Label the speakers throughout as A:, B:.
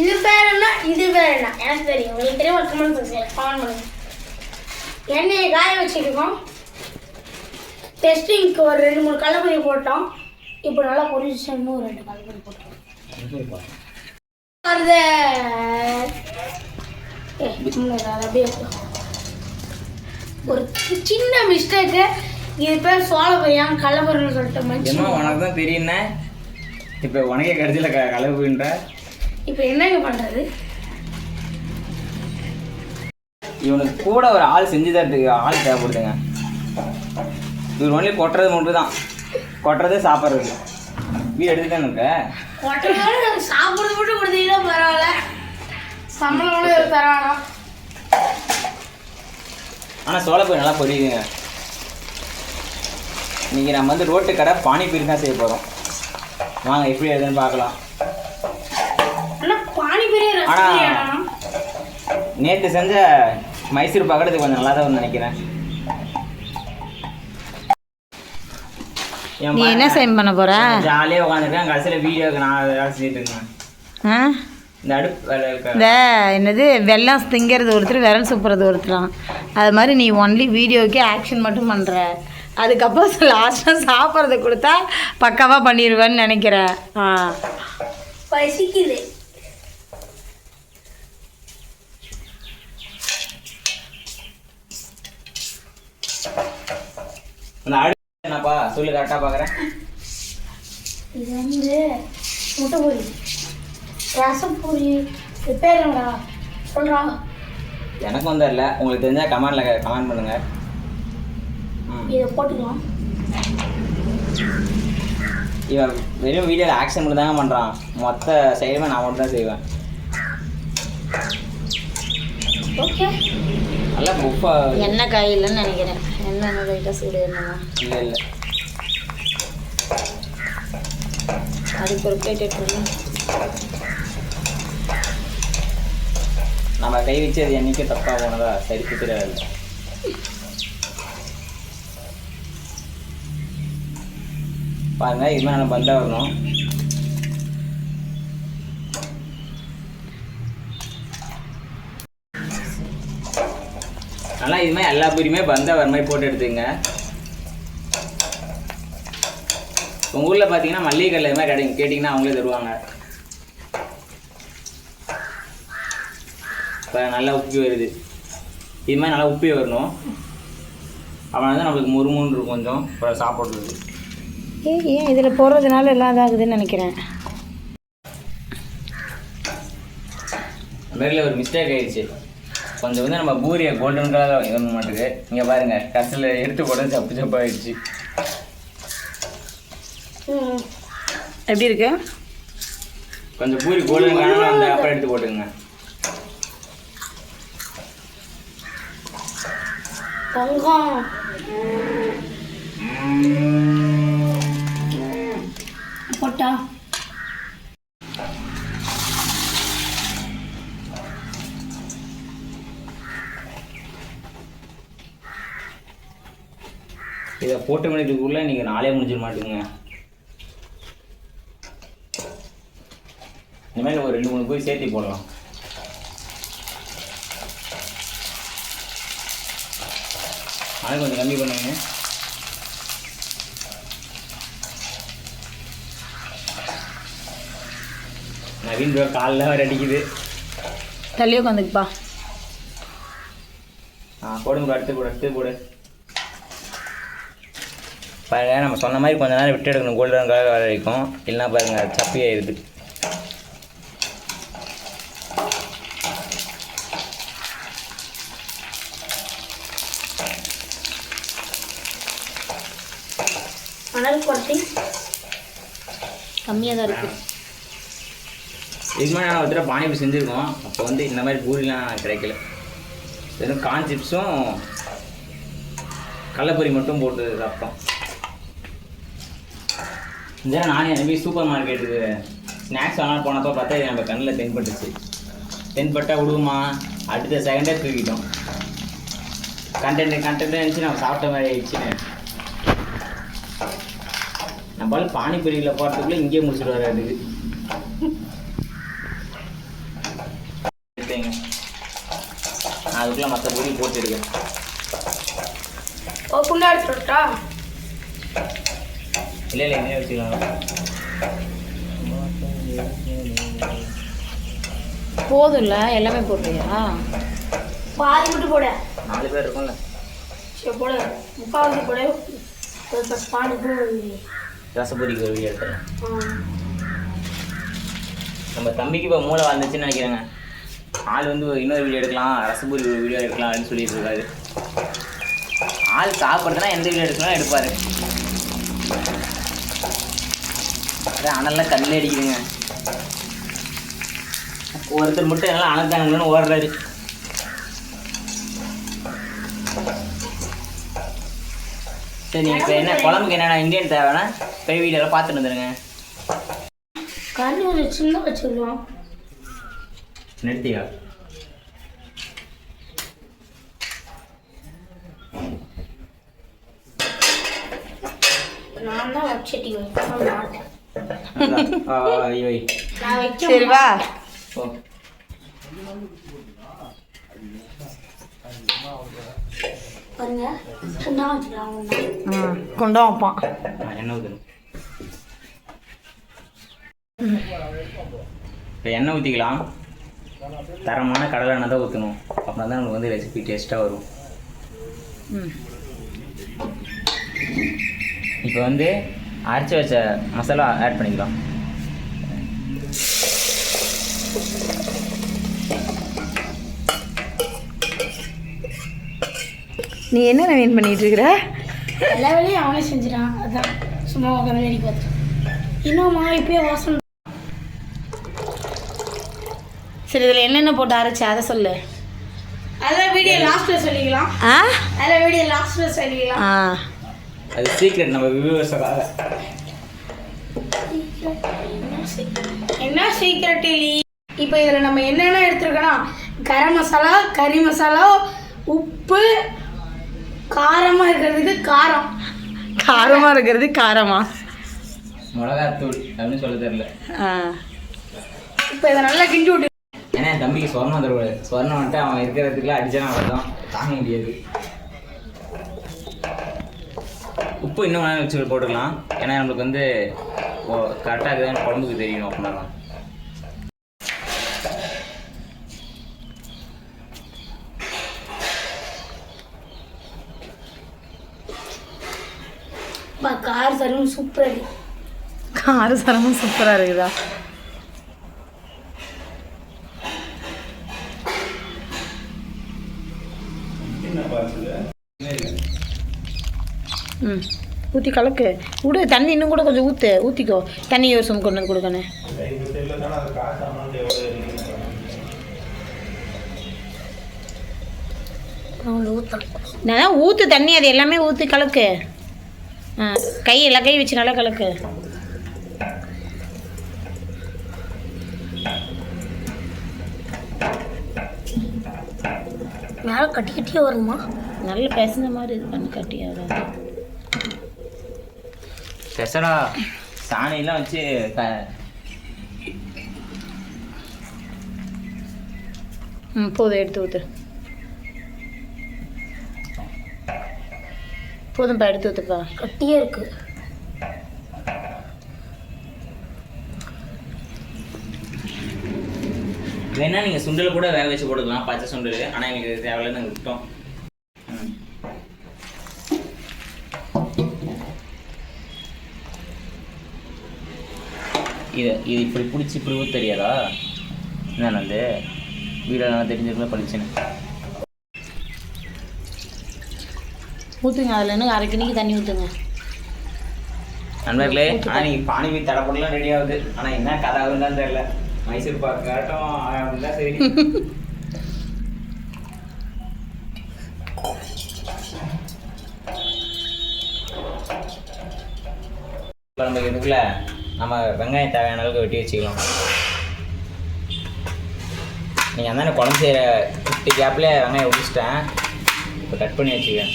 A: இது வேறனா என்ன இது வேறனா எனக்கு தெரியும். உங்களுக்கு தெரியும் ஒரு கமெண்ட் செக்ஷன் கமெண்ட் பண்ணுங்க. எண்ணெயை காய வச்சுருக்கோம். டெஸ்டிங்க்கு ஒரு ரெண்டு மூணு கலப்பொடி போட்டோம். இப்போ நல்லா பொரிச்சு இன்னும் ஒரு ரெண்டு கலப்பொடி போட்டோம். வருது. அப்படியே ஒரு சின்ன மிஸ்டேக்கு இது பேர் சோழ பையன் கல்லப்பொருள்னு சொல்லிட்டு
B: ஏமா
A: மனுஷன்
B: உனக்கு தான் தெரியும்னே? இப்போ உனக்கே கடைசியில் க கலப்புன்ற
A: இப்போ என்னங்க பண்ணுறது
B: இவனுக்கு கூட ஒரு ஆள் செஞ்சு தரதுக்கு ஆள் தேவைப்படுதுங்க. இவர் ஒன்லி கொட்டுறது மட்டும் தான் கொட்டுறது சாப்பிட்றது வீடு
A: ஒட்டனால எனக்கு சாப்பிட்றது மட்டும் கொடுத்தீங்கன்னா பரவாயில்ல. சம்பளம் தரானா
B: ஆனால் சோளப்பூரி நல்லா பொரியுதுங்க. இன்னைக்கு நம்ம வந்து ரோட்டு கடை பானிபூரி தான் செய்ய போகிறோம் வாங்க எப்படி எதுன்னு பார்க்கலாம்.
A: பானிபூரி
B: ஆனா-
A: ரசிகா
B: நேற்று செஞ்ச மைசூர் பக்கத்துக்கு கொஞ்சம் நல்லா தான் நினைக்கிறேன்.
C: நீ என்ன செய்ய பண்ண போற?
B: ஜாலியாக உட்காந்துருக்கேன் கடைசியில் வீடியோக்கு நான் வேலை செஞ்சுட்டு இருக்கேன்? இந்த அடுப்பு
C: என்னது வெள்ளம் திங்கிறது ஒருத்தர் விரல் சுப்புறது ஒருத்தராம். அது மாதிரி நீ ஒன்லி வீடியோக்கே ஆக்ஷன் மட்டும் பண்ணுற அதுக்கப்புறம் லாஸ்ட்டாக சாப்பிட்றத கொடுத்தா பக்காவாக பண்ணிடுவேன்னு நினைக்கிறேன். ஆ.
A: பசிக்குது.
B: அந்த அடுப்பு என்னப்பா? சொல்லு கரெக்டாக பார்க்குறேன்
A: இது வந்து முட்டை பொரி ரசம் பூரி இது பேர் என்னடா சொல்றா.
B: எனக்கும் வந்து இல்லை. உங்களுக்கு தெரிஞ்சால் கமெண்டில் கமெண்ட் பண்ணுங்கள்
A: இதை போட்டுக்கலாம்.
B: இவன் வெறும் வீடியோவில் ஆக்ஷன் மட்டும் தாங்க பண்ணுறான் மொத்த செயலுமே நான் மட்டும் தான் செய்வேன்.
A: ஓகே.
B: நல்லா புஃபாக
C: எண்ணெய் காய் இல்லைன்னு நினைக்கிறேன். எண்ணெய் லைட்டாக சூடு என்னமா
B: இல்லை இல்லை.
C: அதுக்கு ஒரு பிளேட் எடுத்துருங்க
B: நம்ம கை வச்சு அது என்னைக்கும் தப்பாக போனதா சரி குத்துறாது பாருங்க இது மாதிரி நம்ம பந்தா வரணும். நல்லா இது மாதிரி எல்லா பூரியுமே பந்தா வர மாதிரி போட்டு எடுத்துங்க உங்கள் ஊரில் பார்த்தீங்கன்னா மல்லிகை கல்ல இது மாதிரி கிடைக்கும் கேட்டிங்கன்னா அவங்களே தருவாங்க. இப்போ நல்லா உப்பி வருது. இது மாதிரி நல்லா உப்பி வரணும். அவன் வந்து நம்மளுக்கு முறுமுன்னு இருக்கும் கொஞ்சம். அப்புறம் சாப்பிட்றது.
C: ஏன் இதில் போடுறதுனால எல்லாம் இதாகுதுன்னு நினைக்கிறேன்.
B: மாரில ஒரு மிஸ்டேக் ஆயிடுச்சு. கொஞ்சம் வந்து நம்ம பூரியை கோல்டன் கலர் வேணும் மாட்டுக்கு. இங்கே பாருங்க கடைசியில் எடுத்து போட சப்பு சப்பு ஆயிடுச்சு.
A: ம்.
C: எப்படி இருக்கு?
B: கொஞ்சம் பூரி கோல்டன் கலரில் வந்து அப்புறம் எடுத்து போட்டுங்க
A: தங்கம். போட்டா.
B: இதை போட்டு மணிக்குள்ளே நீங்கள் நாளே முடிஞ்சிட மாட்டீங்க. இனிமேல் ஒரு ரெண்டு மூணு பூரி சேர்த்தி போடலாம். ஆனால் கொஞ்சம் கம்மி பண்ணுங்க. நவீன் ப்ரோ காலில் வர அடிக்குது.
C: தள்ளியே உட்காந்துக்குப்பா
B: ஆ போடுங்க அடுத்து போடு அடுத்து போடு. பாருங்க நம்ம சொன்ன மாதிரி கொஞ்ச நேரம் விட்டு எடுக்கணும். கோல்டன் கலர் வர வரைக்கும் இல்லைன்னா பாருங்க சப்பி ஆயிடுது.
A: மணல்
C: கம்மியாக தான் இருக்குது
B: இதுக்கு மாதிரி நான் ஒரு தடவை பானிபூரி செஞ்சுருக்கோம். அப்போ வந்து இந்த மாதிரி பூரிலாம் கிடைக்கல. வெறும் கான் சிப்ஸும் கடலப்பொரி மட்டும் போட்டு சாப்பிட்டோம் இதெல்லாம் நானே அனுப்பி சூப்பர் மார்க்கெட்டுக்கு ஸ்நாக்ஸ் வாங்க போனப்போ பார்த்தா இது நம்ம கண்ணில் தென்பட்டுச்சு. தென்பட்டால் விடுவோமா? அடுத்த செகண்டே தூக்கிட்டோம். கண்டென்ட் கண்டென்ட் இருந்துச்சு நம்ம சாப்பிட்ட மாதிரி ஆயிடுச்சுன்னு. நம்மளால பானிபூரியில் போகிறதுக்குள்ளே இங்கேயே முடிச்சுட்டு வர அதுக்கு அதுக்குள்ளே மற்ற பொருள் போட்டுருக்கேன்
A: ஓ ஃபுல்லாக எடுத்துட்டா
B: இல்லை இல்லை வச்சுக்கலாம்
C: போதும்ல எல்லாமே போடுறியா?
A: பாதி மட்டும் போட.
B: நாலு பேர் இருக்கும்ல.
A: சரி போட. முக்காவாசி போட. போய்
B: ரசப்பொடிக்கு ஒரு வீடியோ எடுத்துறேன். நம்ம தம்பிக்கு இப்போ மூளை வந்துச்சுன்னு நினைக்கிறேங்க. ஆள் வந்து இன்னொரு வீடியோ எடுக்கலாம் ரசப்பொரி ஒரு வீடியோ எடுக்கலாம் அப்படின்னு சொல்லிட்டு இருக்காரு. ஆள் சாப்பிட்றதுனா எந்த வீடியோ எடுக்கலாம் எடுப்பாரு. அதான் அனல்லாம் கண்ணில் அடிக்குதுங்க. ஒருத்தர் மட்டும் எல்லாம் அனத்தாங்கன்னு ஓடுறாரு. சரி இப்போ என்ன குழம்புக்கு என்னென்ன இந்தியன் தேவைன்னா போய் வீடியோவில் பார்த்துட்டு வந்துடுங்க
A: கண்ணு கொஞ்சம் சின்ன வச்சுக்கலாம்.
B: நிறுத்தியா?
A: நான் தான் வச்சட்டி
C: சரி வா.
B: ஓ
A: பாருங்க குண்டா வச்சுக்கலாம் குண்டா.
C: ம் கொண்டா வைப்பான்
B: இப்போ எண்ணெய் ஊற்றிக்கலாம் தரமான கடலை எண்ணெய் தான் ஊற்றணும் அப்படின்னா தான் நமக்கு வந்து ரெசிபி டேஸ்ட்டாக வரும்.
C: ம்.
B: இப்போ வந்து அரைச்சி வச்ச மசாலா ஆட் பண்ணிக்கலாம்.
C: நீ என்ன நவீன் பண்ணிட்டு இருக்கிற
A: எல்லா வேலையும் அவனே செஞ்சிட்டான். அதான். சும்மா உட்காந்து வேடிக்கை பார்த்து இன்னும் மா இப்பயே வாசம்
C: சரி இதில் என்னென்ன போட்டு அரைச்ச? அதை சொல்லு.
A: அதெல்லாம் வீடியோ லாஸ்ட்ல சொல்லிக்கலாம்.
C: ஆ?
A: அதெல்லாம் வீடியோ லாஸ்ட்ல சொல்லிக்கலாம்.
C: ஆ.
B: அது சீக்ரெட் நம்ம வியூவர்ஸுக்காக
A: என்ன சீக்கிரட் இப்போ இதில் நம்ம என்னென்ன எடுத்துருக்கோன்னா கரம் மசாலா கறி மசாலா உப்பு காரமாக இருக்கிறதுக்கு காரம்.
C: காரமாக இருக்கிறது காரமா?
B: மிளகாத்தூள் அப்படின்னு சொல்ல தெரியல.
A: இப்போ இதை நல்லா கிண்டி விட்டு.
B: ஏன்னா என் தம்பிக்கு சொர்ணம் தருவாரு சொர்ணம் வந்துட்டு அவன் இருக்கிறதுக்குலாம் அடிச்சானா அவ்வளோதான் தாங்க முடியாது. உப்பு இன்னும் வேணாலும் வச்சு போட்டுக்கலாம். ஏன்னா நம்மளுக்கு வந்து கரெக்டாக இருக்குதுன்னு குழம்புக்கு தெரியணும் அப்படின்னா
A: பா, கார் சரும் சூப்பர்
C: கார சரமும் சூப்பராக இருக்குதா? ம். ஊற்றி கலக்கு. விடு தண்ணி இன்னும் கூட கொஞ்சம் ஊற்று ஊற்றிக்கோ தண்ணி யோசம் கொண்டு வந்து கொடுக்கணும் நான் ஊற்று தண்ணி அது எல்லாமே ஊற்றி கலக்கு. ஆ கை எல்லா கை வச்சு நல்லா கலக்கு.
A: மேலே கட்டி கட்டியே வருமா?
C: நல்ல பேசுன மாதிரி இது பண்ணி கட்டியாத
B: பெசடா சாணியெல்லாம் வச்சு க
C: ம் போதும் எடுத்து ஊற்று போதும்ப்பா எடுத்து ஊற்றுப்பா
A: கட்டியே இருக்கு.
B: வேணா நீங்கள் சுண்டல் கூட வேக வச்சு போட்டுக்கலாம் பச்சை சுண்டல். ஆனால் எங்களுக்கு இது தேவையில்லைன்னு நாங்கள் விட்டோம் ம். இது இது இப்படி பிடிச்சி இப்படி தெரியாதா? என்ன வந்து வீடெல்லாம் தெரிஞ்சிருக்கல படிச்சுன்னு.
C: ஊற்றுங்க அதில் இன்னும் அரை கிணிக்கு தண்ணி ஊற்றுங்க
B: நண்பர்களே ஆனால் நீங்கள் பானிபூரி தடப்படலாம் ரெடி ஆகுது. ஆனால் என்ன கதை ஆகுதுன்னு தெரியல. மைசூர் பாக்கு அப்படின்னா சரி. நம்ம இதுக்குள்ள. நம்ம வெங்காயம் தேவையான அளவுக்கு வெட்டி வச்சுக்கலாம். நீங்கள் அந்த குழம்பு செய்கிற குட்டி கேப்பில் வெங்காயம் ஒடிச்சிட்டேன் இப்போ கட் பண்ணி வச்சுக்கேன்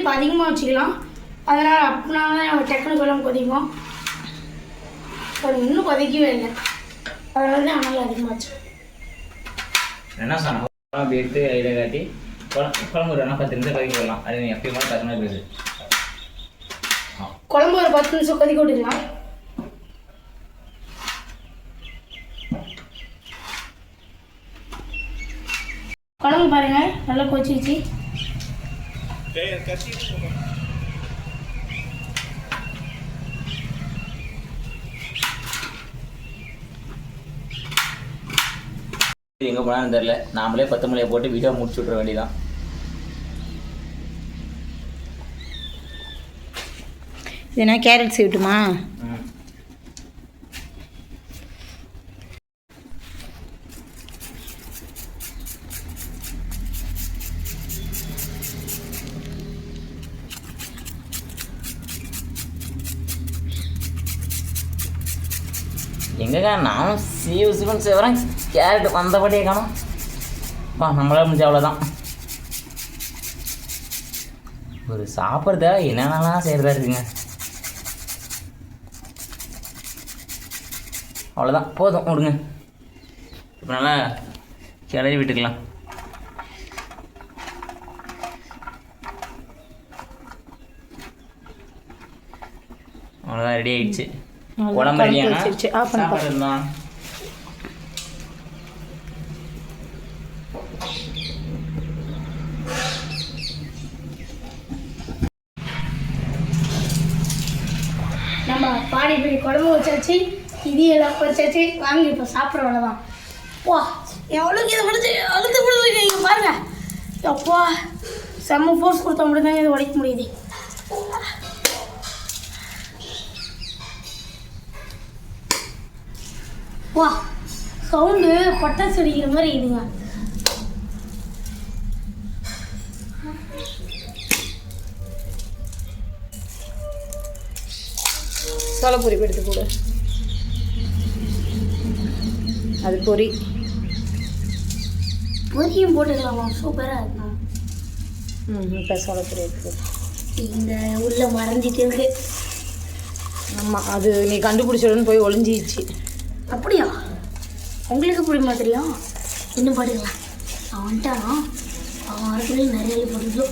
A: இப்போ அதிகமாக வச்சுக்கலாம். அதனால் அப்படின்னா நம்ம டக்குனு குழம்பு கொதிக்கும். இன்னும் கொதிக்கவே இல்லை. அதனால தான் அனல் அதிகமாக வச்சு
B: என்ன சொன்னேன் அப்படி எடுத்து இதை காட்டி குழம்பு குழம்பு ஒரு பத்து நிமிஷம் கறி போடலாம் அது நீ எப்பயும் போல டக்குனு போயிடுது
A: குழம்பு ஒரு பத்து நிமிஷம் கொதிக்க விட்டுக்கலாம். குழம்பு பாருங்க நல்லா கொச்சிச்சு
B: எங்கே போனாலும் தெரில நாமளே பத்து போட்டு வீடியோ முடிச்சு விட்ற வேண்டியதான்
C: இது என்ன கேரட் சீவிட்டுமா
B: எங்கக்கா நானும் சீவு சிவன் சிவரன் கேரட் வந்தபடியே காணும். வா நம்மளால் முடிஞ்ச அவ்வளோதான் ஒரு சாப்பிட்றதா என்னென்னலாம் செய்கிறதா இருக்குங்க? அவ்வளோதான் போதும் விடுங்க இப்போ நல்லா கிளறி விட்டுக்கலாம் அவ்வளோதான் ரெடி ஆயிடுச்சு
C: வச்சிருச்சு. ஆஃப் பண்ணுப்பா.
B: சாப்பாடு தான்
A: நம்ம பாடிப்படி குழம்பு வச்சாச்சு இதையெல்லாம் குறைச்சாச்சு வச்சாச்சு வாங்க இப்போ சாப்பிட்ற வேலை தான் வா எவ்வளோக்கு இதை முடிச்சு அழுத்து முடிச்சு இங்கே பாருங்க. அப்பா செம்ம ஃபோர்ஸ் கொடுத்தா மட்டும்தாங்க இது உடைக்க முடியுது. வா சவுண்டு பட்டாசு அடிக்கிற மாதிரி இதுங்க
C: சோளப்பொரி எடுத்து போடு அது பொரி.
A: பொரியும் போட்டுக்கலாமா சூப்பராக இருக்கும்
C: ம் இப்போ சோளப்பொரி போடு
A: இந்த உள்ள மறைஞ்சிட்டு இருக்கு.
C: ஆமாம் அது நீ கண்டுபிடிச்சிடன்னு போய் ஒளிஞ்சிச்சு
A: அப்படியா? உங்களுக்கு பிடிமா தெரியும் இன்னும் பாட்டுக்கலாம். அவன் வந்துட்டானா அவன் வரக்குள்ளே நிறைய போட்டுக்கோ.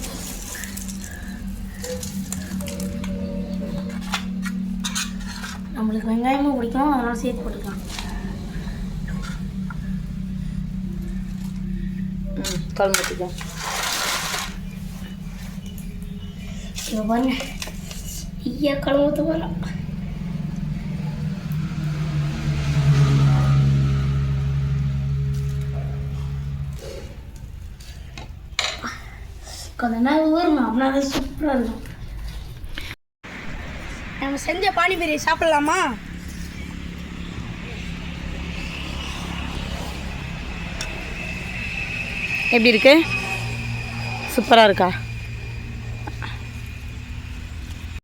A: நம்மளுக்கு வெங்காயமும் பிடிக்கும் அதனால சேர்த்து போட்டுக்கலாம்.
C: ம் குழம்பு ஊற்றிக்கோ
A: பாருங்க. ஐயா குழம்பு ஊற்ற போகிறோம் கொஞ்ச நேரம் ஊறணும் அப்படின்னா அது சூப்பராக இருக்கும். நம்ம செஞ்ச பானிபூரி சாப்பிடலாமா?
C: எப்படி இருக்கு? சூப்பராக இருக்கா?